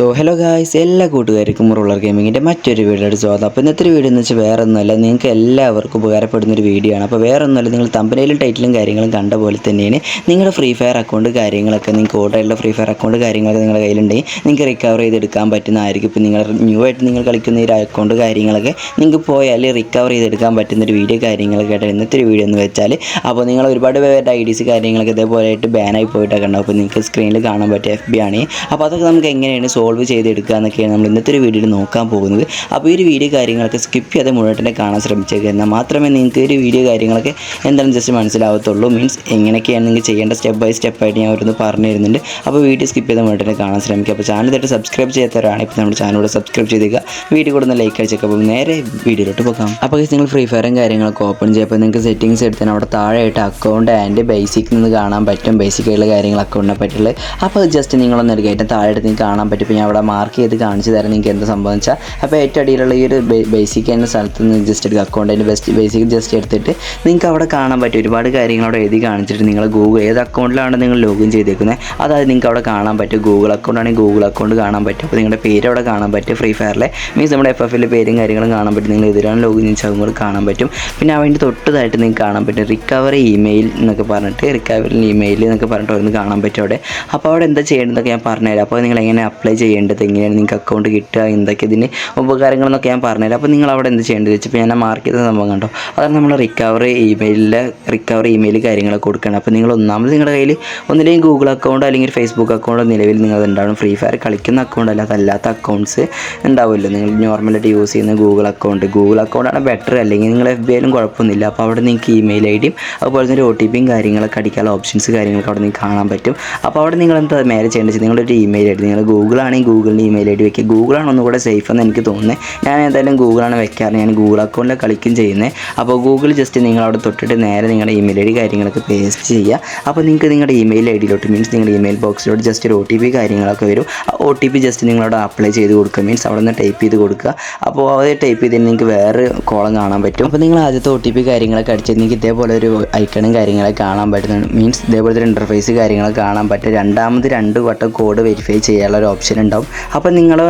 So hello guys എല്ലാ കൂട്ടുകാർക്കും ruler ഗെയിമിങ്ങിന്റെ മറ്റൊരു വീഡിയോയുടെ സ്വാഗതം. അപ്പോൾ ഇന്നത്തെ ഒരു വീഡിയോ എന്ന് വെച്ചാൽ വേറെ ഒന്നുമല്ല നിങ്ങൾക്ക് എല്ലാവർക്കും ഉപകാരപ്പെടുന്ന ഒരു വീഡിയോ ആണ്. അപ്പോൾ വേറെ ഒന്നുമല്ല നിങ്ങൾ തമ്പനയിലും ടൈറ്റിലും കാര്യങ്ങളും കണ്ട പോലെ തന്നെയാണ്. നിങ്ങളുടെ ഫ്രീ ഫയർ അക്കൗണ്ട് കാര്യങ്ങളൊക്കെ നിങ്ങൾക്ക് ഓർഡറുള്ള ഫ്രീ ഫയർ അക്കൗണ്ട് കാര്യങ്ങളൊക്കെ നിങ്ങളുടെ കയ്യിലുണ്ടെങ്കിൽ നിങ്ങൾക്ക് റിക്കവർ ചെയ്തെടുക്കാൻ പറ്റുന്നതായിരിക്കും. ഇപ്പോൾ നിങ്ങൾ ന്യൂ ആയിട്ട് നിങ്ങൾ കളിക്കുന്ന ഒരു അക്കൗണ്ട് കാര്യങ്ങളൊക്കെ നിങ്ങൾക്ക് പോയാൽ റിക്കവർ ചെയ്തെടുക്കാൻ പറ്റുന്ന ഒരു വീഡിയോ കാര്യങ്ങളൊക്കെ ആയിട്ട് ഇന്നത്തെ ഒരു വീഡിയോ എന്ന് വെച്ചാൽ. അപ്പോൾ നിങ്ങൾ ഒരുപാട് പേരുടെ ഐ ഡിസ് കാര്യങ്ങളൊക്കെ ഇതേപോലെ ആയിട്ട് ബാനായി പോയിട്ടൊക്കെ ഉണ്ടാവും. അപ്പോൾ നിങ്ങൾക്ക് സ്ക്രീനിൽ കാണാൻ പറ്റിയ എഫ് ബി ആണ്. അപ്പോൾ അതൊക്കെ നമുക്ക് എങ്ങനെയാണ് സോൾവ് ചെയ്തെടുക്കുക എന്നൊക്കെയാണ് നമ്മൾ ഇന്നത്തെ ഒരു വീഡിയോയിൽ നോക്കാൻ പോകുന്നത്. അപ്പോൾ ഈ ഒരു വീഡിയോ കാര്യങ്ങളൊക്കെ സ്കിപ്പ് ചെയ്ത് മുഴുവൻ കാണാൻ ശ്രമിച്ചേക്കുക എന്നാൽ മാത്രമേ നിങ്ങൾക്ക് ഒരു വീഡിയോ കാര്യങ്ങളൊക്കെ എന്താണെന്ന് ജസ്റ്റ് മനസ്സിലാവത്തുള്ളൂ. മീൻസ് എങ്ങനെയൊക്കെയാണ് നിങ്ങൾക്ക് ചെയ്യേണ്ട സ്റ്റെപ്പ് ബൈ സ്റ്റെപ്പ് ആയിട്ട് ഞാൻ ഓരോന്ന് പറഞ്ഞു തരുന്നുണ്ട്. അപ്പോൾ വീഡിയോ സ്കിപ്പ് ചെയ്ത് മുഴുവൻ കാണാൻ ശ്രമിക്കുക. അപ്പോൾ ചാനൽ തൊട്ട് സബ്സ്ക്രൈബ് ചെയ്യാത്തവരാണ് ഇപ്പോൾ നമ്മുടെ ചാനൽ കൂടെ സബ്സ്ക്രൈബ് ചെയ്തേക്കുക. വീഡിയോ കൂടെ ഒന്ന് ലൈക്ക് അടിച്ചേക്കുക അപ്പോൾ നേരെ വീഡിയോയിലോട്ട് പോകാം. അപ്പോൾ നിങ്ങൾ ഫ്രീ ഫയറും കാര്യങ്ങളൊക്കെ ഓപ്പൺ ചെയ്യുമ്പോൾ നിങ്ങൾക്ക് സെറ്റിങ്സ് എടുത്താൽ അവിടെ താഴെയായിട്ട് അക്കൗണ്ട് ആൻഡ് ബേസിക് നിന്ന് കാണാൻ പറ്റും. ബേസിക് ആയിട്ടുള്ള കാര്യങ്ങൾ അക്കൗണ്ടിനെ പറ്റിയുള്ളത് അപ്പോൾ ജസ്റ്റ് നിങ്ങളൊന്ന് എടുക്കുക താഴെ നിങ്ങൾക്ക് കാണാൻ പറ്റും. ഇപ്പോൾ ഞാൻ അവിടെ മാർക്ക് ചെയ്ത് കാണിച്ചു തരാം നിങ്ങൾക്ക് എന്താ സംഭവം വെച്ചാൽ അപ്പോൾ ഏറ്റവും അടിയിലുള്ള ഈ ഒരു ബേസിക് എന്ന സ്ഥലത്ത് നിന്ന് ജസ്റ്റ് എടുക്കുക അക്കൗണ്ടിന്റെ ബെസ്റ്റ് ബേസിക് ജസ്റ്റ് എടുത്തിട്ട് നിങ്ങൾക്ക് അവിടെ കാണാൻ പറ്റും. ഒരുപാട് കാര്യങ്ങൾ അവിടെ എഴുതി കാണിച്ചിട്ട് നിങ്ങൾ ഗൂഗിൾ ഏത് അക്കൗണ്ടിലാണ് നിങ്ങൾ ലോഗിൻ ചെയ്തേക്കുന്നത് അതായത് നിങ്ങൾക്ക് അവിടെ കാണാൻ പറ്റും. ഗൂഗിൾ അക്കൗണ്ട് ആണെങ്കിൽ ഗൂഗിൾ അക്കൗണ്ട് കാണാൻ പറ്റും. അപ്പോൾ നിങ്ങളുടെ പേര് അവിടെ കാണാൻ പറ്റും. ഫ്രീ ഫയറിലെ മീൻസ് നമ്മുടെ എഫ് എഫിലെ പേരും കാര്യങ്ങളും കാണാൻ പറ്റും. നിങ്ങൾ എതിരാണ് ലോഗിൻ ചെയ്ത് കൂടെ കാണാൻ പറ്റും. പിന്നെ അതിന്റെ തൊട്ടതായിട്ട് നിങ്ങൾക്ക് കാണാൻ പറ്റും. റിക്കവറി ഇമെയിൽ എന്നൊക്കെ പറഞ്ഞിട്ട് റിക്കവറി ഇമെയിൽ എന്നൊക്കെ പറഞ്ഞിട്ട് ഒന്ന് കാണാൻ പറ്റും അവിടെ. അപ്പോൾ അവിടെ എന്താ ചെയ്യേണ്ടതെന്നൊക്കെ ഞാൻ പറഞ്ഞുതരാം. അപ്പോൾ നിങ്ങൾ എങ്ങനെ അപ്ലൈ ചെയ്യേണ്ടത്? എങ്ങനെയാണ് നിങ്ങൾക്ക് അക്കൗണ്ട് കിട്ടുക? എന്തൊക്കെ ഇതിന് ഉപകാരങ്ങളെന്നൊക്കെ ഞാൻ പറഞ്ഞുതരാം. അപ്പോൾ നിങ്ങൾ അവിടെ എന്ത് ചെയ്യേണ്ടത് വെച്ചപ്പോൾ ഞാൻ മാർക്ക് ചെയ്ത സംഭവം കണ്ടോ? അതാണ് നമ്മൾ റിക്കവറി ഇമെയിലിൽ റിക്കവറി ഇമെയിൽ കാര്യങ്ങളൊക്കെ കൊടുക്കണം അപ്പോൾ നിങ്ങൾ ഒന്നാമത് നിങ്ങളുടെ കയ്യിൽ ഒന്നിലെയും ഗൂഗിൾ അക്കൗണ്ട് അല്ലെങ്കിൽ ഫേസ്ബുക്ക് അക്കൗണ്ടോ നിലവിൽ നിങ്ങൾ ഉണ്ടാവും ഫ്രീ ഫയർ കളിക്കുന്ന അക്കൗണ്ട് അല്ലാതെ അല്ലാത്ത അക്കൗണ്ട്സ് ഉണ്ടാവുമല്ലോ. നിങ്ങൾ നോർമലായിട്ട് യൂസ് ചെയ്യുന്ന ഗൂഗിൾ അക്കൗണ്ട് ഗൂഗിൾ അക്കൗണ്ടാണ് ബെറ്റർ അല്ലെങ്കിൽ നിങ്ങൾ എഫ് ബി ആയാലും കുഴപ്പമൊന്നുമില്ല. അപ്പോൾ അവിടെ നിങ്ങൾക്ക് ഇമെയിൽ ഐ ഡിയും അതുപോലെ തന്നെ ഒ ടി പിയും കാര്യങ്ങളൊക്കെ അടിക്കാനുള്ള ഓപ്ഷൻസ് കാര്യങ്ങളൊക്കെ അവിടെ നിങ്ങൾക്ക് കാണാൻ പറ്റും. അപ്പോൾ അവിടെ നിങ്ങൾ എന്താ മാനേജ് ചെയ്യേണ്ടത് നിങ്ങളൊരു ഇമെയിൽ ഐ ഡി നിങ്ങൾ ഗൂഗിൾ ആണെങ്കിൽ ഗൂഗിളിന്റെ ഇമെയിൽ ഐ ഡി വെക്കുക. ഗൂഗിളാണ് ഒന്നുകൂടെ സേഫ് എന്ന് എനിക്ക് തോന്നുന്നത് ഞാൻ എന്തായാലും ഗൂഗിളാണ് വെക്കാറ്. ഞാൻ ഗൂഗിൾ അക്കൗണ്ടിൽ കളിക്കും ചെയ്യുന്നത് അപ്പോൾ ഗൂഗിൾ ജസ്റ്റ് നിങ്ങൾ അവിടെ തൊട്ടിട്ട് നേരെ നിങ്ങളുടെ ഇമെയിൽ ഐ ഡി കാര്യങ്ങളൊക്കെ പേസ്റ്റ് ചെയ്യുക. അപ്പോൾ നിങ്ങൾക്ക് നിങ്ങളുടെ ഇമെയിൽ ഐ ഡിയിലോട്ട് മീൻസ് നിങ്ങളുടെ ഇമെയിൽ ബോക്സിലോട്ട് ജസ്റ്റ് ഒരു ഒ ടി പി കാര്യങ്ങളൊക്കെ വരും. ആ ഒ ടി പി ജസ്റ്റ് നിങ്ങളവിടെ അപ്ലൈ ചെയ്ത് കൊടുക്കുക. മീൻസ് അവിടെ നിന്ന് ടൈപ്പ് ചെയ്ത് കൊടുക്കുക. അപ്പോൾ അത് ടൈപ്പ് ചെയ്ത് നിങ്ങൾക്ക് വേറെ കോളം കാണാൻ പറ്റും. അപ്പോൾ നിങ്ങൾ ആദ്യത്തെ ഒ ടി പി കാര്യങ്ങളൊക്കെ അടിച്ചാൽ നിങ്ങൾക്ക് ഇതേപോലെ ഒരു ഐക്കണും കാര്യങ്ങളൊക്കെ കാണാൻ പറ്റുന്നുണ്ട് മീൻസ് ഇതേപോലത്തെ ഇന്റർഫേസ് കാര്യങ്ങളൊക്കെ കാണാൻ പറ്റും. രണ്ടാമത് രണ്ട് വട്ടം കോഡ് വെരിഫൈ ചെയ്യാനുള്ള ഒരു ഓപ്ഷൻ ഉണ്ടാവും. അപ്പോൾ നിങ്ങൾ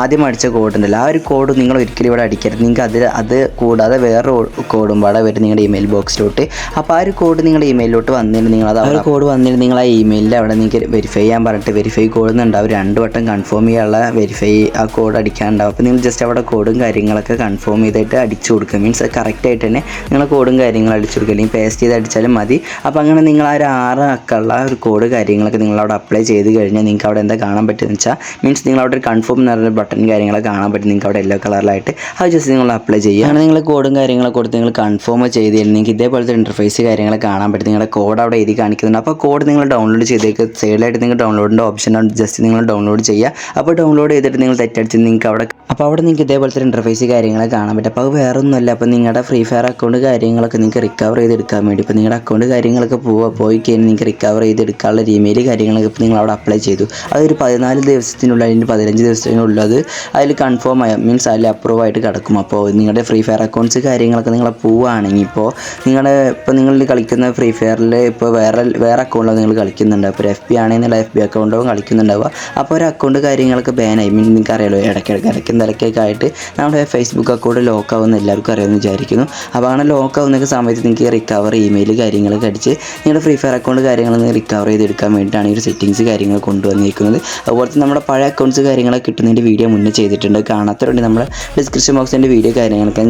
ആദ്യം അടിച്ച കോഡ് ഉണ്ടല്ലോ. ആ ഒരു കോഡ് നിങ്ങൾ ഒരിക്കലും ഇവിടെ അടിക്കരുത്. നിങ്ങൾക്ക് അതിൽ അത് കൂടാതെ വേറെ കോഡും പാടെ വരും നിങ്ങളുടെ ഇമെയിൽ ബോക്സിലോട്ട് അപ്പോൾ ആ ഒരു കോഡ് നിങ്ങളുടെ ഇമെയിലോട്ട് വന്നിട്ട് നിങ്ങൾ അത് ആ ഒരു കോഡ് വന്നിട്ട് നിങ്ങൾ ആ ഇമെയിലിൽ അവിടെ നിങ്ങൾക്ക് വെരിഫൈ ചെയ്യാൻ പറഞ്ഞിട്ട് വെരിഫൈ കോഡ് എന്നുണ്ടാവും രണ്ട് വട്ടം കൺഫേം ചെയ്യാനുള്ള വെരിഫൈ ആ കോഡ് അടിക്കാനുണ്ടാവും. അപ്പോൾ നിങ്ങൾ ജസ്റ്റ് അവിടെ കോഡും കാര്യങ്ങളൊക്കെ കൺഫേം ചെയ്തിട്ട് അടിച്ചു കൊടുക്കുക. മീൻസ് കറക്റ്റ് ആയിട്ട് തന്നെ നിങ്ങൾ കോഡും കാര്യങ്ങളും അടിച്ചു കൊടുക്കുക. അല്ലെങ്കിൽ പേസ്റ്റ് ചെയ്ത് അടിച്ചാലും മതി. അപ്പോൾ അങ്ങനെ നിങ്ങൾ ആ ഒരു ആറ് അക്കുള്ള ഒരു കോഡ് കാര്യങ്ങളൊക്കെ നിങ്ങൾ അവിടെ അപ്ലൈ ചെയ്ത് കഴിഞ്ഞാൽ നിങ്ങൾക്ക് അവിടെ എന്താ കാണാൻ പറ്റുമെന്ന് വെച്ചാൽ മീൻസ് നിങ്ങൾ അവിടെ ഒരു കൺഫേം എന്ന് പറഞ്ഞ ബട്ടൺ കാര്യങ്ങളൊക്കെ കാണാൻ പറ്റും. നിങ്ങൾക്ക് അവിടെ യെല്ലോ കളറിലായിട്ട് അത് ജസ്റ്റ് നിങ്ങൾ അപ്ലൈ ചെയ്യുക. അങ്ങനെ നിങ്ങൾ കോഡും കാര്യങ്ങളൊക്കെ കൊടുത്ത് നിങ്ങൾ കൺഫേം ചെയ്ത് നിങ്ങൾക്ക് ഇതേപോലത്തെ ഇന്റർഫേസ് കാര്യങ്ങളൊക്കെ കാണാൻ പറ്റും. നിങ്ങളുടെ കോഡ് അവിടെ എഴുതി കാണിക്കുന്നുണ്ട്. അപ്പോൾ കോഡ് നിങ്ങൾ ഡൗൺലോഡ് ചെയ്തേക്ക് സൈഡിലായിട്ട് നിങ്ങൾ ഡൗൺലോഡിന്റെ ഓപ്ഷൻ ജസ്റ്റ് നിങ്ങൾ ഡൗൺലോഡ് ചെയ്യുക. അപ്പോൾ ഡൗൺലോഡ് ചെയ്തിട്ട് നിങ്ങൾ തെറ്റടിച്ച് നിങ്ങൾക്ക് അവിടെ അപ്പോൾ അവിടെ നിങ്ങൾക്ക് ഇതേപോലത്തെ ഇന്റർഫേസ് കാര്യങ്ങളൊക്കെ കാണാൻ പറ്റും. അപ്പോൾ അത് വേറെ ഒന്നുമല്ല അപ്പോൾ നിങ്ങളുടെ ഫ്രീ ഫയർ അക്കൗണ്ട് കാര്യങ്ങളൊക്കെ നിങ്ങൾക്ക് റിക്കവർ ചെയ്തെടുക്കാൻ വേണ്ടി ഇപ്പോൾ നിങ്ങളുടെ അക്കൗണ്ട് കാര്യങ്ങളൊക്കെ പോവുക. പോയി കഴിഞ്ഞാൽ നിങ്ങൾക്ക് റിക്കവർ ചെയ്തെടുക്കാനുള്ള ഇമെയിൽ കാര്യങ്ങളൊക്കെ ഇപ്പോൾ നിങ്ങൾ അവിടെ അപ്ലൈ ചെയ്തു. അതൊരു പതിനാല് ദിവസത്തിനുള്ളിൽ അതിന്റെ പതിനഞ്ച് ദിവസത്തിനുള്ളിൽ അത് അതിൽ കൺഫേം ആയ. മീൻസ് അതിൽ അപ്രൂവ് ആയിട്ട് കിടക്കും. അപ്പോൾ നിങ്ങളുടെ ഫ്രീ ഫയർ അക്കൗണ്ട്സ് കാര്യങ്ങളൊക്കെ നിങ്ങളെ പോവുകയാണെങ്കിൽ ഇപ്പോൾ നിങ്ങളുടെ ഇപ്പോൾ നിങ്ങൾ കളിക്കുന്ന ഫ്രീ ഫയറിൽ ഇപ്പോൾ വേറെ വേറെ അക്കൗണ്ടിലോ നിങ്ങൾ കളിക്കുന്നുണ്ട്. അപ്പോൾ എഫ് ബി ആണെങ്കിൽ എഫ് ബി അക്കൗണ്ടോ കളിക്കുന്നുണ്ടാവുക. അപ്പോൾ ഒരു അക്കൗണ്ട് കാര്യങ്ങളൊക്കെ ബാനായി മീൻ നിങ്ങൾക്ക് അറിയാലോ ഇടയ്ക്കിടയ്ക്ക് ഇടയ്ക്കും തിരക്കൊക്കെ ആയിട്ട് നമ്മുടെ ഫേസ്ബുക്ക് അക്കൗണ്ട് ലോക്ക് ആവുമെന്ന് എല്ലാവർക്കും അറിയാമെന്ന് വിചാരിക്കുന്നു. അപ്പോൾ അങ്ങനെ ലോക്ക് ആവുന്ന സമയത്ത് നിങ്ങൾക്ക് റിക്കവർ ഇമെയിൽ കാര്യങ്ങളൊക്കെ അടിച്ച് നിങ്ങളുടെ ഫ്രീ ഫയർ അക്കൗണ്ട് കാര്യങ്ങൾ റിക്കവർ ചെയ്തെടുക്കാൻ വേണ്ടിയിട്ടാണ് ഈ ഒരു സെറ്റിങ്സ് കാര്യങ്ങൾ കൊണ്ടുവന്നിരിക്കുന്നത്. അതുപോലെ തന്നെ നമ്മുടെ പഴയ അക്കൗണ്ട്സ് കാര്യങ്ങളൊക്കെ കിട്ടുന്നതിന്റെ വീഡിയോ മുന്നേ ചെയ്തിട്ടുണ്ട്. കാണാത്തവരുണ്ട് നമ്മൾ ഡിസ്ക്രിപ്ഷൻ ബോക്സിന്റെ വീഡിയോ കാര്യങ്ങളൊക്കെ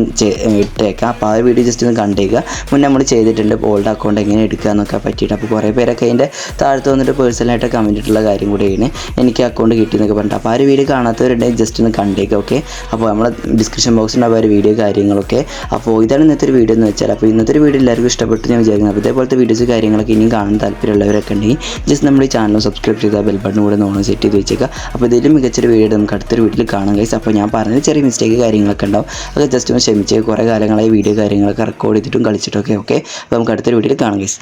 ഇട്ടേക്കാം. അപ്പോൾ ആ വീഡിയോ ജസ്റ്റ് ഒന്ന് കണ്ടേക്കുക മുന്നേ നമ്മൾ ചെയ്തിട്ടുണ്ട് ഓൾഡ് അക്കൗണ്ട് എങ്ങനെ എടുക്കുക എന്നൊക്കെ പറ്റിയിട്ട്. അപ്പോൾ കുറേ പേരൊക്കെ അതിന്റെ താഴത്ത് വന്നിട്ട് പേഴ്സണലായിട്ട് കമന്റ് ഇട്ടുള്ള കാര്യം കൂടിയാണ്. എനിക്ക് അക്കൗണ്ട് കിട്ടിയെന്നൊക്കെ പറഞ്ഞിട്ട്. അപ്പോൾ ആ ഒരു വീഡിയോ കാണാത്തവരുണ്ടെങ്കിൽ ജസ്റ്റ് ഒന്ന് കണ്ടേക്കുക ഓക്കെ അപ്പോൾ നമ്മൾ ഡിസ്ക്രിപ്ഷൻ ആ ഒരു വീഡിയോ കാര്യങ്ങളൊക്കെ. അപ്പോൾ ഇതാണ് ഇന്നത്തെ ഒരു വീഡിയോ എന്ന് വെച്ചാൽ അപ്പോൾ ഇന്നത്തെ ഒരു വീഡിയോ എല്ലാവർക്കും ഇഷ്ടപ്പെട്ടു ഞാൻ വിചാരിക്കുന്നത് അപ്പോൾ ഇതേപോലത്തെ വീഡിയോസ് കാര്യങ്ങളൊക്കെ ഇനിയും കാണാൻ താല്പര്യമുള്ളവരൊക്കെ ഉണ്ടെങ്കിൽ ജസ്റ്റ് നമ്മുടെ ഈ ചാനൽ സബ്സ്ക്രൈബ് ചെയ്താൽ ബെൽ ബട്ടൺ കൂടെ നോൺ സെറ്റ് ചെയ്ത് വെച്ചേക്കുക അപ്പോൾ ഇതിലും മികച്ചൊരു വീഡിയോ നമുക്ക് അടുത്തൊരു വീട്ടിൽ കാണാം ഗൈസ് അപ്പോൾ ഞാൻ പറഞ്ഞ ചെറിയ മിസ്റ്റേക്ക് കാര്യങ്ങളൊക്കെ ഉണ്ടാവും. അത് ജസ്റ്റ് ഒന്ന് ക്ഷമിച്ച് കുറേ കാലങ്ങളായി വീഡിയോ കാര്യങ്ങളൊക്കെ റെക്കോർഡ് ചെയ്തിട്ടും കളിച്ചിട്ടൊക്കെ ഓക്കെ അപ്പോൾ നമുക്ക് അടുത്തൊരു വീട്ടിൽ കാണാം ഗൈസ്